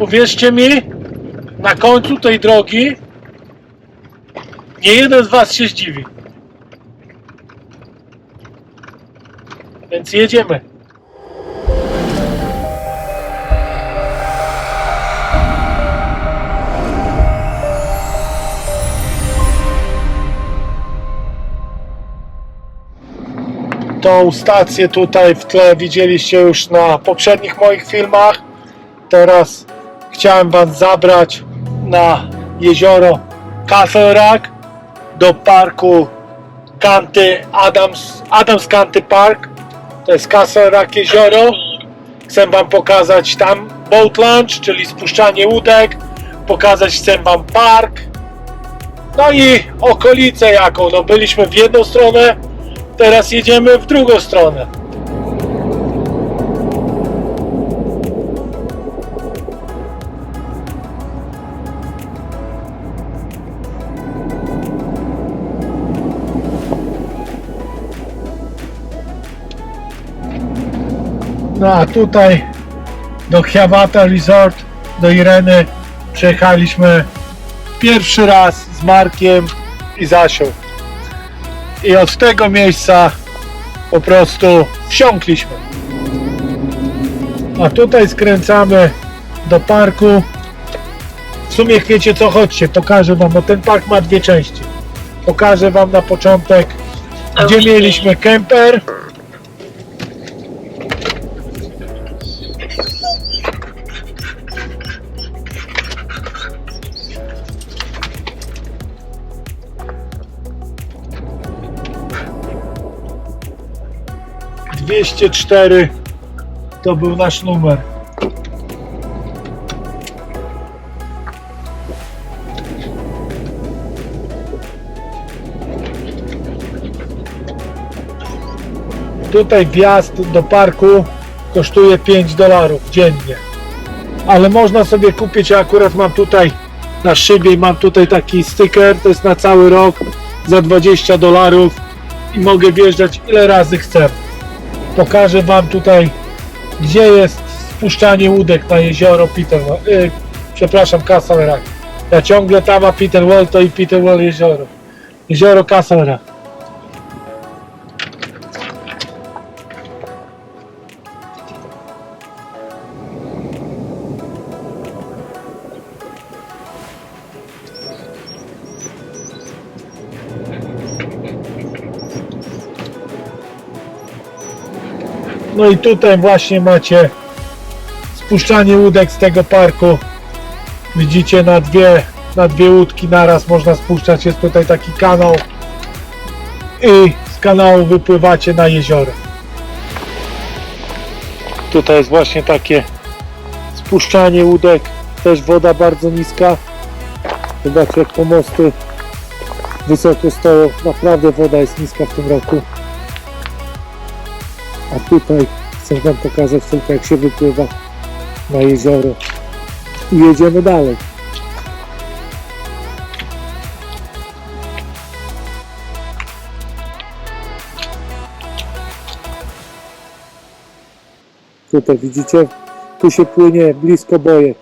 Uwierzcie mi, na końcu tej drogi nie jeden z Was się zdziwi. Więc jedziemy. Tą stację tutaj w tle widzieliście już na poprzednich moich filmach. Teraz chciałem Was zabrać na jezioro Rock do parku Kanty Adams, Adams Kanty Park. To jest Rock jezioro. Chcę Wam pokazać tam boat launch, czyli spuszczanie łódek. Pokazać chcę Wam park. No i okolice jaką. No byliśmy w jedną stronę, teraz jedziemy w drugą stronę. No a tutaj do Chiawata Resort, do Ireny przyjechaliśmy pierwszy raz z Markiem i Zasią. I od tego miejsca po prostu wsiąkliśmy. A tutaj skręcamy do parku. W sumie wiecie co, chodźcie, pokażę wam, bo ten park ma dwie części. Pokażę wam na początek, gdzie mieliśmy kemper. Dwieście cztery to był nasz numer. Tutaj wjazd do parku kosztuje 5 dolarów dziennie. Ale można sobie kupić, ja akurat mam tutaj na szybie, mam tutaj taki sticker, to jest na cały rok za 20 dolarów i mogę wjeżdżać ile razy chcę. Pokażę Wam tutaj, gdzie jest spuszczanie łódek na jezioro Peterwell. Yy, przepraszam, Castle Rock. Ja ciągle tam, a Peterwell to i Peterwell jezioro. Jezioro Castle Rock. No i tutaj właśnie macie spuszczanie łódek z tego parku. Widzicie na dwie, na dwie łódki naraz można spuszczać. Jest tutaj taki kanał i z kanału wypływacie na jezioro. Tutaj jest właśnie takie spuszczanie łódek. Też woda bardzo niska. Zobaczcie jak pomosty wysoko stoją. Naprawdę woda jest niska w tym roku. A tutaj chcę Wam pokazać tylko jak się wypływa na jezioro. I jedziemy dalej. Tutaj widzicie, tu się płynie blisko bojek.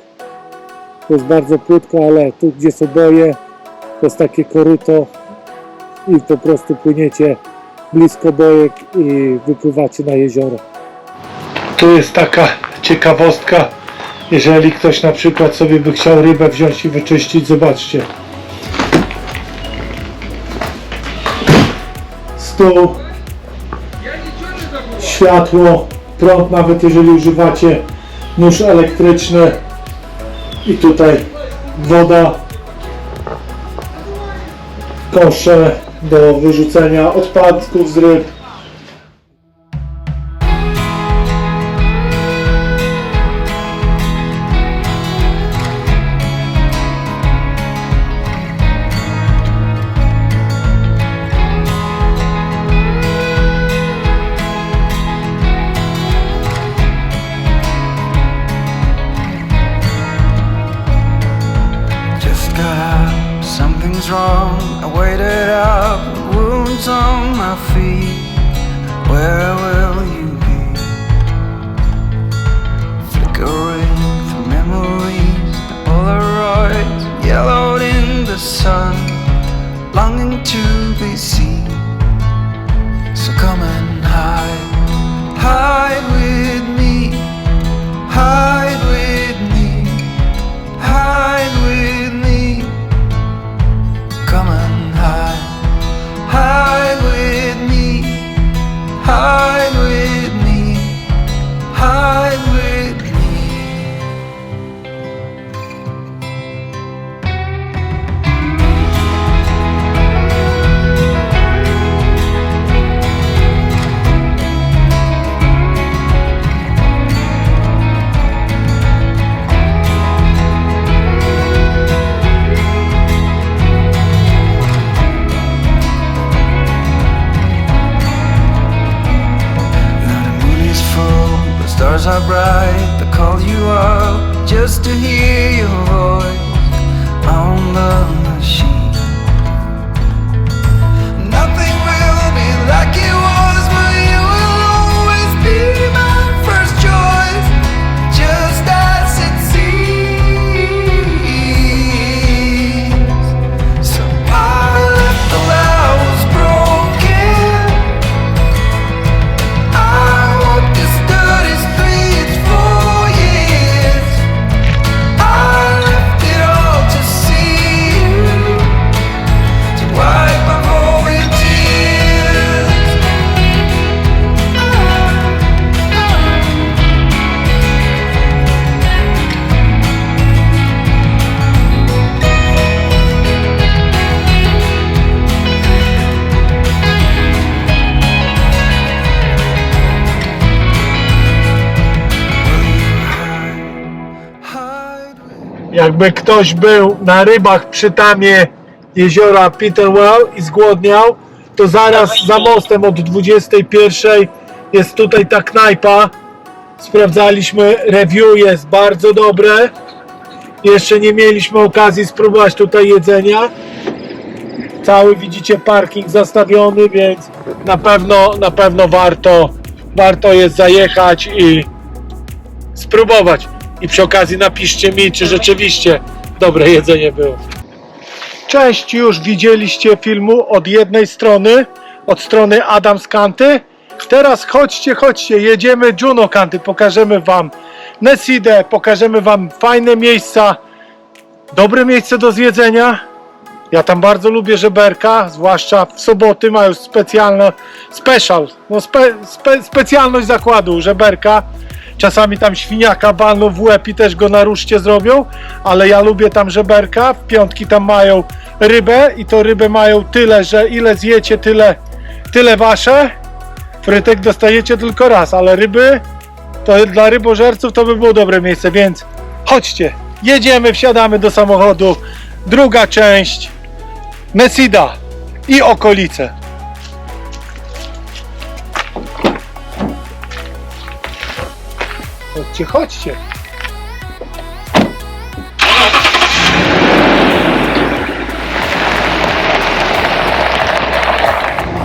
To jest bardzo płytko, ale tu gdzie są boje, to jest takie koryto i po prostu płyniecie blisko bojek i wypływacie na jezioro. Tu jest taka ciekawostka, jeżeli ktoś na przykład sobie by chciał rybę wziąć i wyczyścić, zobaczcie. Stół, światło, prąd nawet jeżeli używacie nóż elektryczny i tutaj woda, kosze do wyrzucenia odpadków z ryb. Jakby ktoś był na rybach przy tamie jeziora Peterwell i zgłodniał, to zaraz za mostem od 21 jest tutaj ta knajpa. Sprawdzaliśmy, review jest bardzo dobre. Jeszcze nie mieliśmy okazji spróbować tutaj jedzenia. Cały widzicie parking zastawiony, więc na pewno, na pewno warto, warto jest zajechać i spróbować. I przy okazji napiszcie mi, czy rzeczywiście dobre jedzenie było. Część już widzieliście filmu od jednej strony, od strony Adams Kanty. Teraz chodźcie, chodźcie, jedziemy Juno Kanty, pokażemy wam Nesidę, pokażemy wam fajne miejsca, dobre miejsce do zjedzenia. Ja tam bardzo lubię żeberka, zwłaszcza w soboty mają specjalne, special, no spe, spe, specjalność zakładu żeberka. Czasami tam świniaka balną w łeb i też go na ruszcie zrobią, ale ja lubię tam żeberka. W piątki tam mają rybę i to rybę mają tyle, że ile zjecie, tyle, tyle wasze. Frytek dostajecie tylko raz, ale ryby to dla rybożerców to by było dobre miejsce, więc chodźcie, jedziemy, wsiadamy do samochodu. Druga część Nesida i okolice. Chodźcie, chodźcie.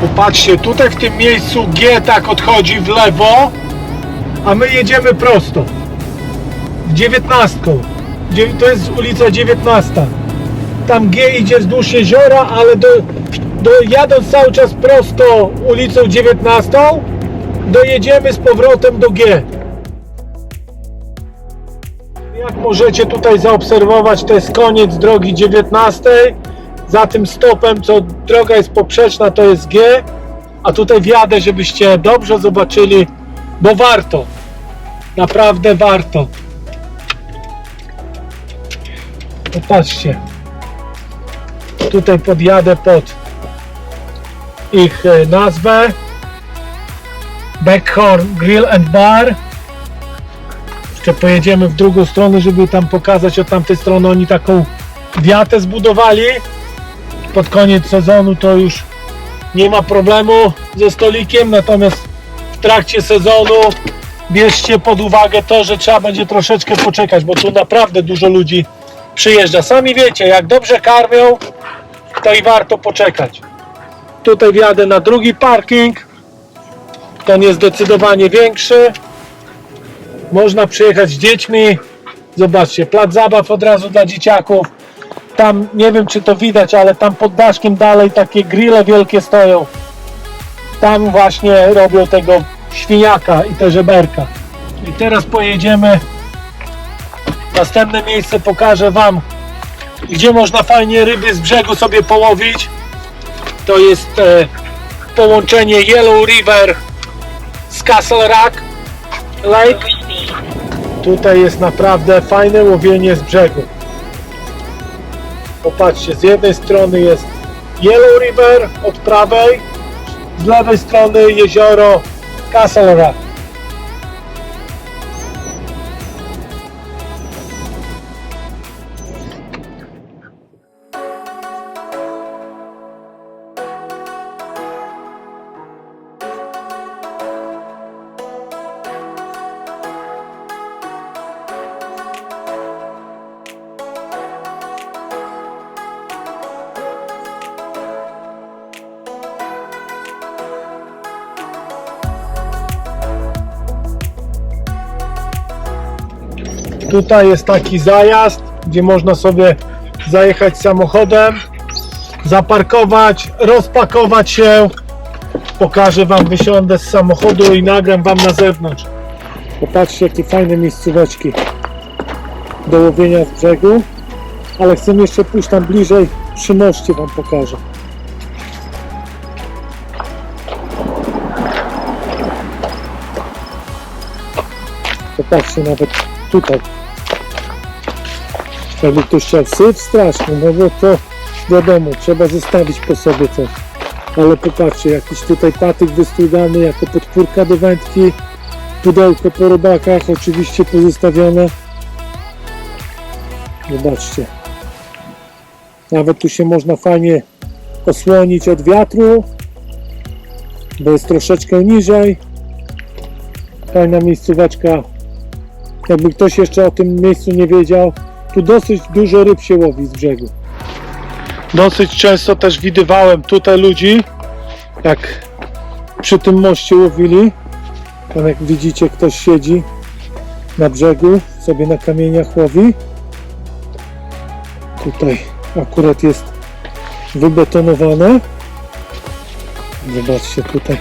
Popatrzcie, tutaj w tym miejscu G tak odchodzi w lewo, a my jedziemy prosto. W dziewiętnastką. Dzie- To jest ulica 19. Tam G idzie wzdłuż jeziora, ale do, do, jadąc cały czas prosto ulicą 19, dojedziemy z powrotem do G. Jak możecie tutaj zaobserwować, to jest koniec drogi 19. Za tym stopem, co droga jest poprzeczna, to jest G. A tutaj wjadę, żebyście dobrze zobaczyli, bo warto. Naprawdę warto. Popatrzcie. Tutaj podjadę pod ich e, nazwę. Backhorn Grill and Bar. Jeszcze pojedziemy w drugą stronę, żeby tam pokazać od tamtej strony. Oni taką wiatę zbudowali. Pod koniec sezonu to już nie ma problemu ze stolikiem, natomiast w trakcie sezonu bierzcie pod uwagę to, że trzeba będzie troszeczkę poczekać, bo tu naprawdę dużo ludzi przyjeżdża. Sami wiecie, jak dobrze karmią, to i warto poczekać. Tutaj wjadę na drugi parking. Ten jest zdecydowanie większy. Można przyjechać z dziećmi. Zobaczcie, plac zabaw od razu dla dzieciaków. tam, nie wiem czy to widać, ale tam pod daszkiem dalej takie grille wielkie stoją. Tam właśnie robią tego świniaka i te żeberka. I teraz pojedziemy. Następne miejsce pokażę Wam, gdzie można fajnie ryby z brzegu sobie połowić. To jest e, połączenie Yellow River z Castle Rock Lake. Tutaj jest naprawdę fajne łowienie z brzegu. Popatrzcie, z jednej strony jest Yellow River od prawej, z lewej strony jezioro Castle Rock. Tutaj jest taki zajazd, gdzie można sobie zajechać samochodem, zaparkować, rozpakować się. Pokażę Wam, wysiądę z samochodu i nagram Wam na zewnątrz. Popatrzcie, jakie fajne miejscóweczki do łowienia z brzegu. Ale chcę jeszcze pójść tam bliżej, przy moście Wam pokażę. Popatrzcie nawet tutaj. Ktoś chciał syf straszny, no bo to wiadomo, trzeba zostawić po sobie coś. Ale popatrzcie, jakiś tutaj patyk wystugany jako podpórka do wędki, pudełko po robakach oczywiście pozostawione. Zobaczcie. Nawet tu się można fajnie osłonić od wiatru, bo jest troszeczkę niżej. Fajna miejscóweczka jakby ktoś jeszcze o tym miejscu nie wiedział, tu dosyć dużo ryb się łowi z brzegu. Dosyć często też widywałem tutaj ludzi, jak przy tym moście łowili. Tam jak widzicie, ktoś siedzi na brzegu, sobie na kamieniach łowi. Tutaj akurat jest wybetonowane. Zobaczcie tutaj.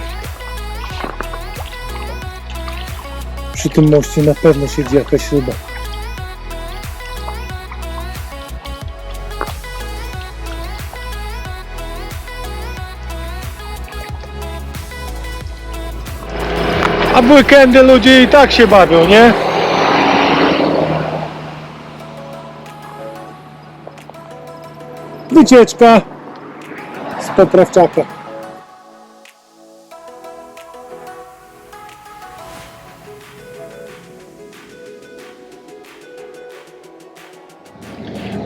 Przy tym moście na pewno siedzi jakaś ryba. A weekendy ludzie i tak się bawią, nie? Wycieczka z poprawczaka.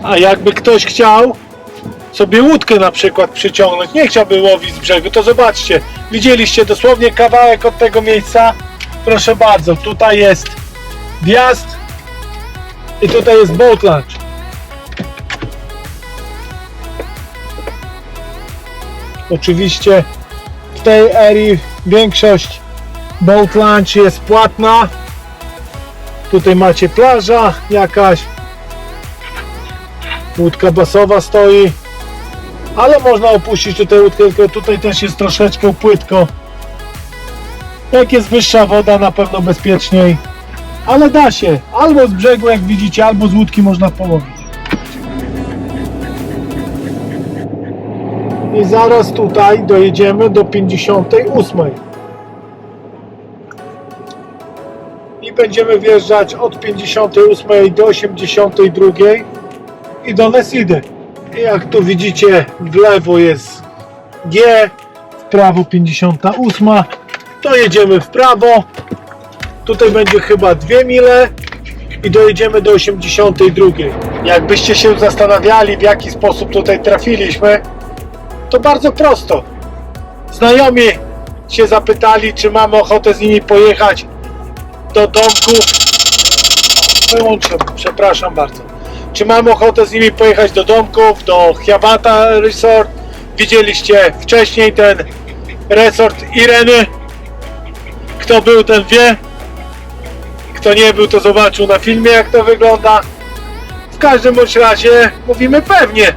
A jakby ktoś chciał sobie łódkę na przykład przyciągnąć, nie chciałby łowić z brzegu, to zobaczcie, widzieliście dosłownie kawałek od tego miejsca. Proszę bardzo, tutaj jest wjazd i tutaj jest boat launch. Oczywiście w tej erii większość boat launch jest płatna. Tutaj macie plaża jakaś, łódka basowa stoi ale można opuścić tutaj łódkę tutaj też jest troszeczkę płytko. Jak jest wyższa woda na pewno bezpieczniej. Ale da się. Albo z brzegu jak widzicie albo z łódki można połowić. I zaraz tutaj dojedziemy do 58 i będziemy wjeżdżać od 58 do 82 i do Nesidy. Jak tu widzicie, w lewo jest G, w prawo 58, to jedziemy w prawo. Tutaj będzie chyba dwie mile i dojedziemy do 82. Jakbyście się zastanawiali, w jaki sposób tutaj trafiliśmy, to bardzo prosto. Znajomi się zapytali, czy mamy ochotę z nimi pojechać do domku. Wyłączę, przepraszam bardzo czy mamy ochotę z nimi pojechać do domków, do Hiawata Resort. Widzieliście wcześniej ten resort Ireny. Kto był, ten wie. Kto nie był, to zobaczył na filmie, jak to wygląda. W każdym bądź razie mówimy pewnie.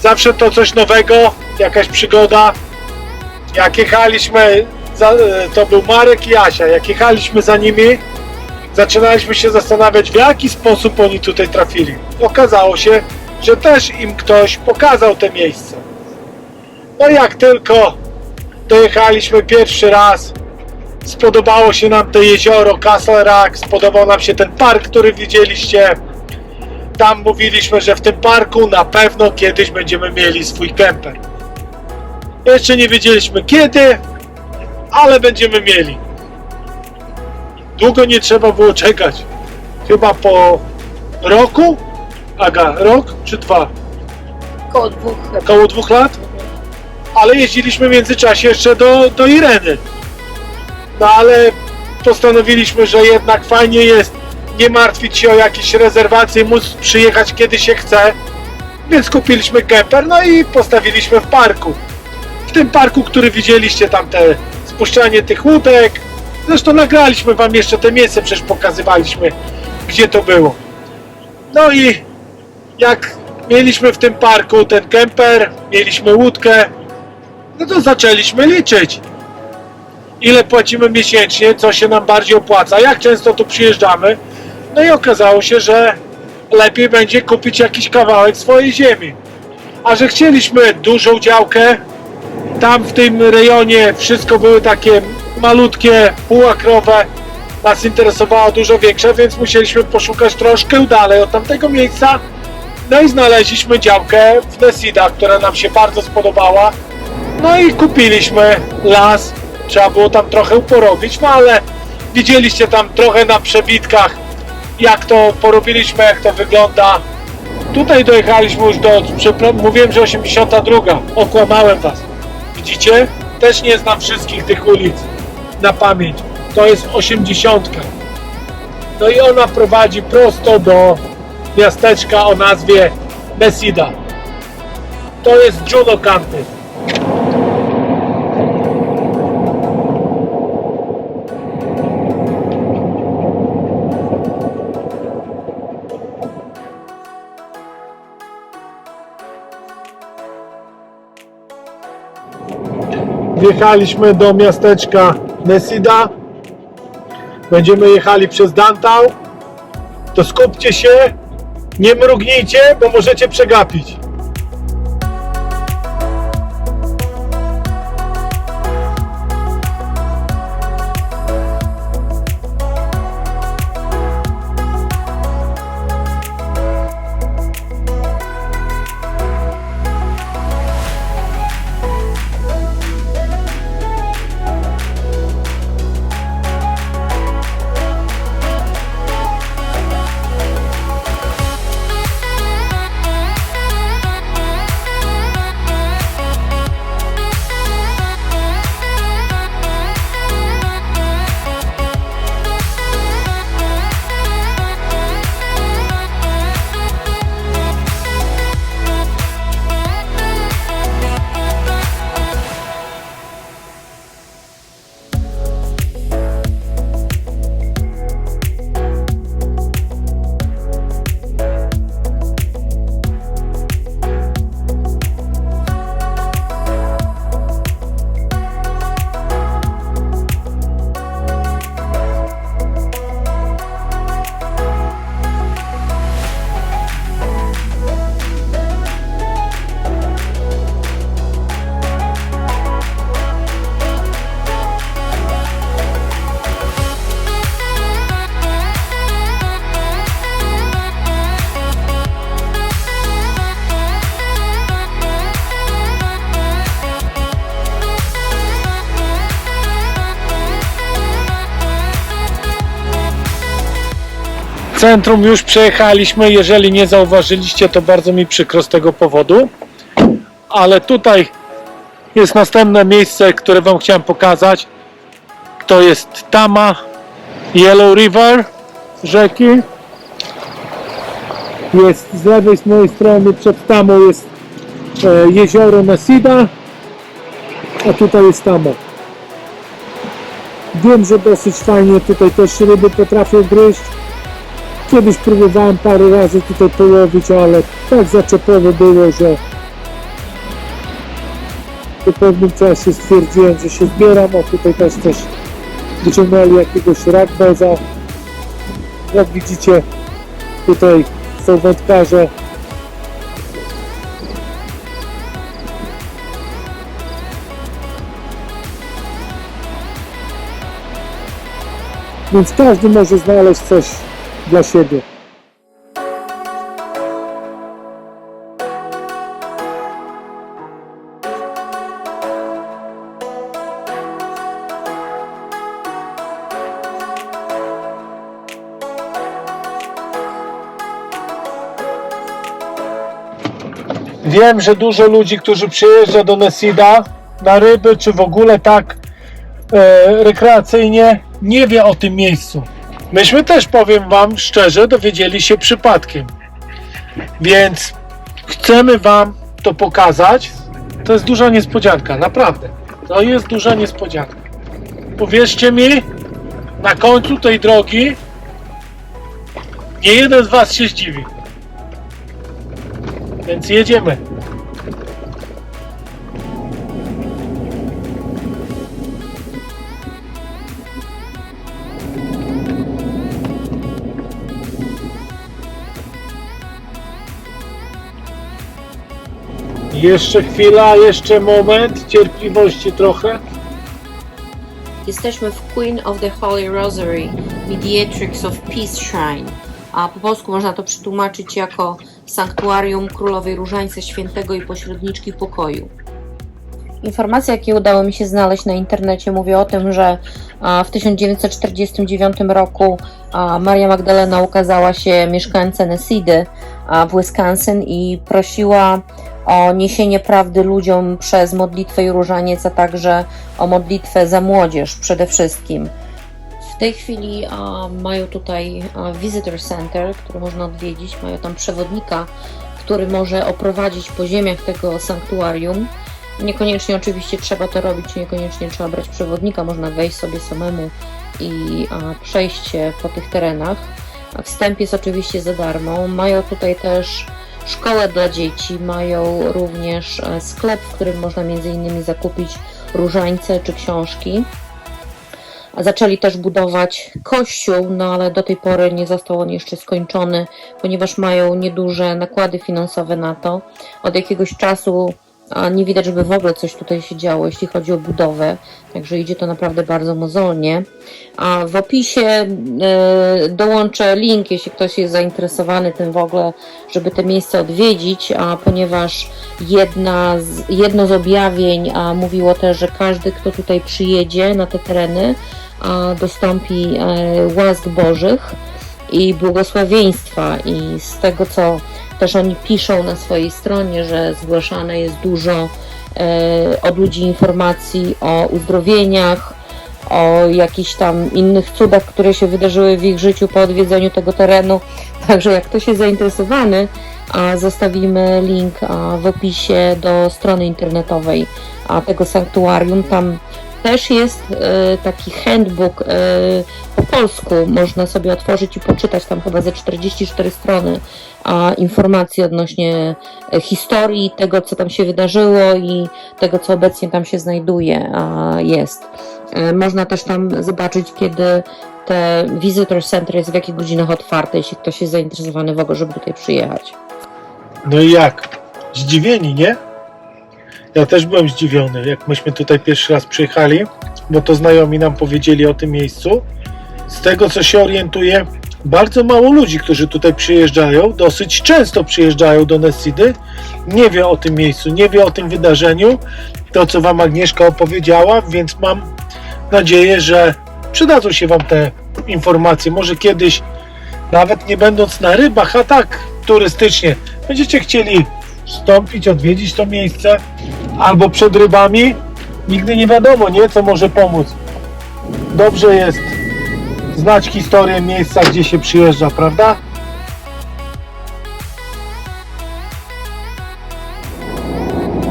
Zawsze to coś nowego, jakaś przygoda. Jak jechaliśmy, e, to był Marek i Asia, jak jechaliśmy za nimi, zaczynaliśmy się zastanawiać, w jaki sposób oni tutaj trafili. Okazało się, że też im ktoś pokazał te miejsce. No jak tylko dojechaliśmy pierwszy raz, spodobało się nam to jezioro Castle Rock, spodobał nam się ten park, który widzieliście. Tam mówiliśmy, że w tym parku na pewno kiedyś będziemy mieli swój kemper. Jeszcze nie wiedzieliśmy kiedy, ale będziemy mieli. Długo nie trzeba było czekać. Chyba po roku? Aga, rok czy dwa? Koło dwóch chyba. Około dwóch lat? Ale jeździliśmy w międzyczasie jeszcze do, do Ireny. No ale postanowiliśmy, że jednak fajnie jest nie martwić się o jakieś rezerwacje, móc przyjechać kiedy się chce. Więc kupiliśmy kemper, no i postawiliśmy w parku. W tym parku, który widzieliście, tam te spuszczanie tych łódek. Zresztą nagraliśmy wam jeszcze te miejsce, przecież pokazywaliśmy, gdzie to było. No i jak mieliśmy w tym parku ten kemper, mieliśmy łódkę, no to zaczęliśmy liczyć. Ile płacimy miesięcznie, co się nam bardziej opłaca, jak często tu przyjeżdżamy. No i okazało się, że lepiej będzie kupić jakiś kawałek swojej ziemi. A że chcieliśmy dużą działkę, tam w tym rejonie wszystko były takie malutkie, półakrowe, nas interesowało dużo większe, więc musieliśmy poszukać troszkę dalej od tamtego miejsca. No i znaleźliśmy działkę w Nesida, która nam się bardzo spodobała. No i kupiliśmy las. Trzeba było tam trochę porobić, no ale widzieliście tam trochę na przebitkach, jak to porobiliśmy, jak to wygląda. Tutaj dojechaliśmy już do, mówiłem, że 82, okłamałem was. Widzicie? Też nie znam wszystkich tych ulic na pamięć. To jest 80. No i ona prowadzi prosto do miasteczka o nazwie Mesida. To jest Juno County. Wjechaliśmy do miasteczka Mesida. Będziemy jechali przez downtown. To skupcie się, nie mrugnijcie, bo możecie przegapić. Centrum już przejechaliśmy. Jeżeli nie zauważyliście, to bardzo mi przykro z tego powodu. Ale tutaj jest następne miejsce, które Wam chciałem pokazać. To jest Tama, Yellow River, rzeki. Jest z lewej z mojej strony przed Tamą jest e, jezioro Mesida, a tutaj jest Tama. Wiem, że dosyć fajnie tutaj też ryby potrafią gryźć. Kiedyś próbowałem parę razy tutaj połowić, ale tak zaczepowo było, że po pewnym czasie stwierdziłem, że się zbieram, a tutaj też też wyciągnęli jakiegoś rakbeza. Jak widzicie, tutaj są wędkarze. Więc każdy może znaleźć coś dla siebie. Wiem, że dużo ludzi, którzy przyjeżdża do Nesida na ryby, czy w ogóle tak e, rekreacyjnie, nie wie o tym miejscu. Myśmy też, powiem Wam szczerze, dowiedzieli się przypadkiem. Więc chcemy Wam to pokazać. To jest duża niespodzianka, naprawdę. To jest duża niespodzianka. Uwierzcie mi, na końcu tej drogi nie jeden z Was się zdziwi. Więc jedziemy. Jeszcze chwila, jeszcze moment, cierpliwości trochę. Jesteśmy w Queen of the Holy Rosary, Mediatrix of Peace Shrine. A po polsku można to przetłumaczyć jako Sanktuarium Królowej Różańca Świętego i Pośredniczki Pokoju. Informacje, jakie udało mi się znaleźć na internecie, mówią o tym, że w 1949 roku Maria Magdalena ukazała się mieszkańce Nesidy w Wisconsin i prosiła o niesienie prawdy ludziom przez modlitwę i różaniec, a także o modlitwę za młodzież przede wszystkim. W tej chwili mają tutaj Visitor Center, który można odwiedzić. Mają tam przewodnika, który może oprowadzić po ziemiach tego sanktuarium. Niekoniecznie oczywiście trzeba to robić, niekoniecznie trzeba brać przewodnika, można wejść sobie samemu i przejść się po tych terenach. A Wstęp jest oczywiście za darmo. Mają tutaj też szkołę dla dzieci, mają również e, sklep, w którym można między innymi zakupić różańce czy książki. Zaczęli też budować kościół, no ale do tej pory nie został on jeszcze skończony, ponieważ mają nieduże nakłady finansowe na to. Od jakiegoś czasu a, nie widać, żeby w ogóle coś tutaj się działo, jeśli chodzi o budowę, także idzie to naprawdę bardzo mozolnie. A w opisie e, dołączę link, jeśli ktoś jest zainteresowany tym w ogóle, żeby te miejsce odwiedzić, a ponieważ jedna z, jedno z objawień a, mówiło też, że każdy, kto tutaj przyjedzie na te tereny, a, dostąpi e, łask Bożych i błogosławieństwa i z tego co też oni piszą na swojej stronie, że zgłaszane jest dużo e, od ludzi informacji o uzdrowieniach, o jakichś tam innych cudach, które się wydarzyły w ich życiu po odwiedzeniu tego terenu. Także jak ktoś jest zainteresowany, a zostawimy link w opisie do strony internetowej tego sanktuarium. Tam też jest e, taki handbook e, po polsku. Można sobie otworzyć i poczytać tam chyba ze 44 strony a, informacji odnośnie e, historii tego, co tam się wydarzyło i tego, co obecnie tam się znajduje, a, jest. Można też tam zobaczyć, kiedy te Visitor Center jest w jakich godzinach otwarte, jeśli ktoś jest zainteresowany w ogóle, żeby tutaj przyjechać. No i jak? Zdziwieni, nie? Ja też byłem zdziwiony, jak myśmy tutaj pierwszy raz przyjechali, bo to znajomi nam powiedzieli o tym miejscu. Z tego co się orientuję, bardzo mało ludzi, którzy tutaj przyjeżdżają, dosyć często przyjeżdżają do Nessidy, nie wie o tym miejscu, nie wie o tym wydarzeniu, to co Wam Agnieszka opowiedziała, więc mam nadzieję, że przydadzą się Wam te informacje. Może kiedyś, nawet nie będąc na rybach, a tak turystycznie, będziecie chcieli wstąpić, odwiedzić to miejsce, albo przed rybami, nigdy nie wiadomo, nie, co może pomóc. Dobrze jest znać historię miejsca, gdzie się przyjeżdża, prawda?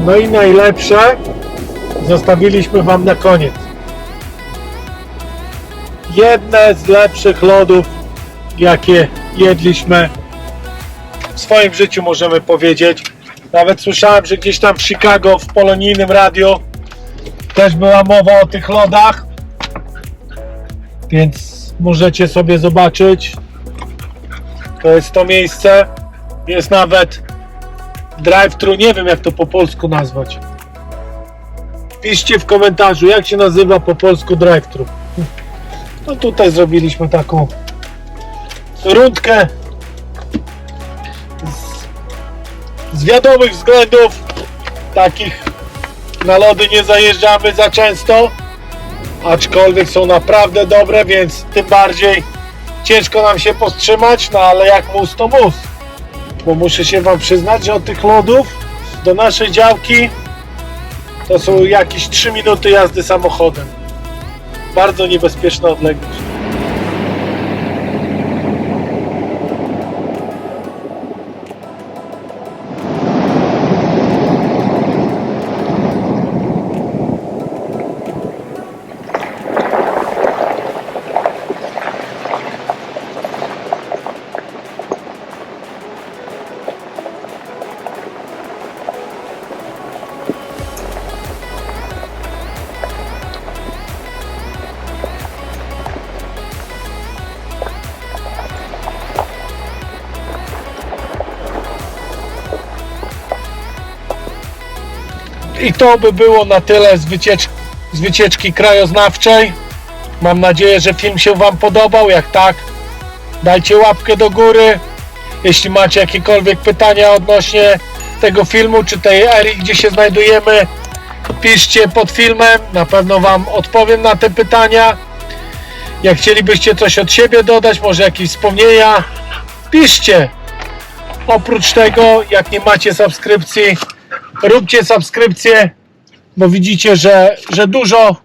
No i najlepsze zostawiliśmy Wam na koniec. Jedne z lepszych lodów, jakie jedliśmy w swoim życiu, możemy powiedzieć. Nawet słyszałem, że gdzieś tam w Chicago w polonijnym radiu też była mowa o tych lodach. Więc możecie sobie zobaczyć. To jest to miejsce. Jest nawet drive-thru, nie wiem jak to po polsku nazwać. Piszcie w komentarzu, jak się nazywa po polsku drive-thru. No tutaj zrobiliśmy taką rundkę z, wiadomych względów takich na lody nie zajeżdżamy za często aczkolwiek są naprawdę dobre, więc tym bardziej ciężko nam się powstrzymać, no ale jak mus to mus. Bo muszę się wam przyznać, że od tych lodów do naszej działki to są jakieś 3 minuty jazdy samochodem. Bardzo niebezpieczna odległość I to by było na tyle z, wyciecz z wycieczki krajoznawczej. Mam nadzieję, że film się Wam podobał. Jak tak, dajcie łapkę do góry. Jeśli macie jakiekolwiek pytania odnośnie tego filmu, czy tej ery, gdzie się znajdujemy, piszcie pod filmem. Na pewno Wam odpowiem na te pytania. Jak chcielibyście coś od siebie dodać, może jakieś wspomnienia, piszcie. Oprócz tego, jak nie macie subskrypcji, róbcie subskrypcję, bo widzicie, że, że dużo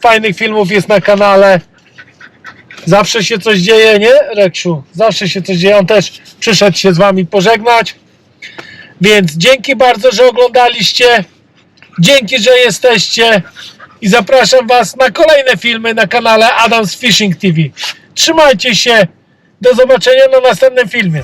fajnych filmów jest na kanale. Zawsze się coś dzieje, nie, Reksiu? Zawsze się coś dzieje. On też przyszedł się z wami pożegnać. Więc dzięki bardzo, że oglądaliście. Dzięki, że jesteście. I zapraszam was na kolejne filmy na kanale Adams Fishing TV. Trzymajcie się. Do zobaczenia na następnym filmie.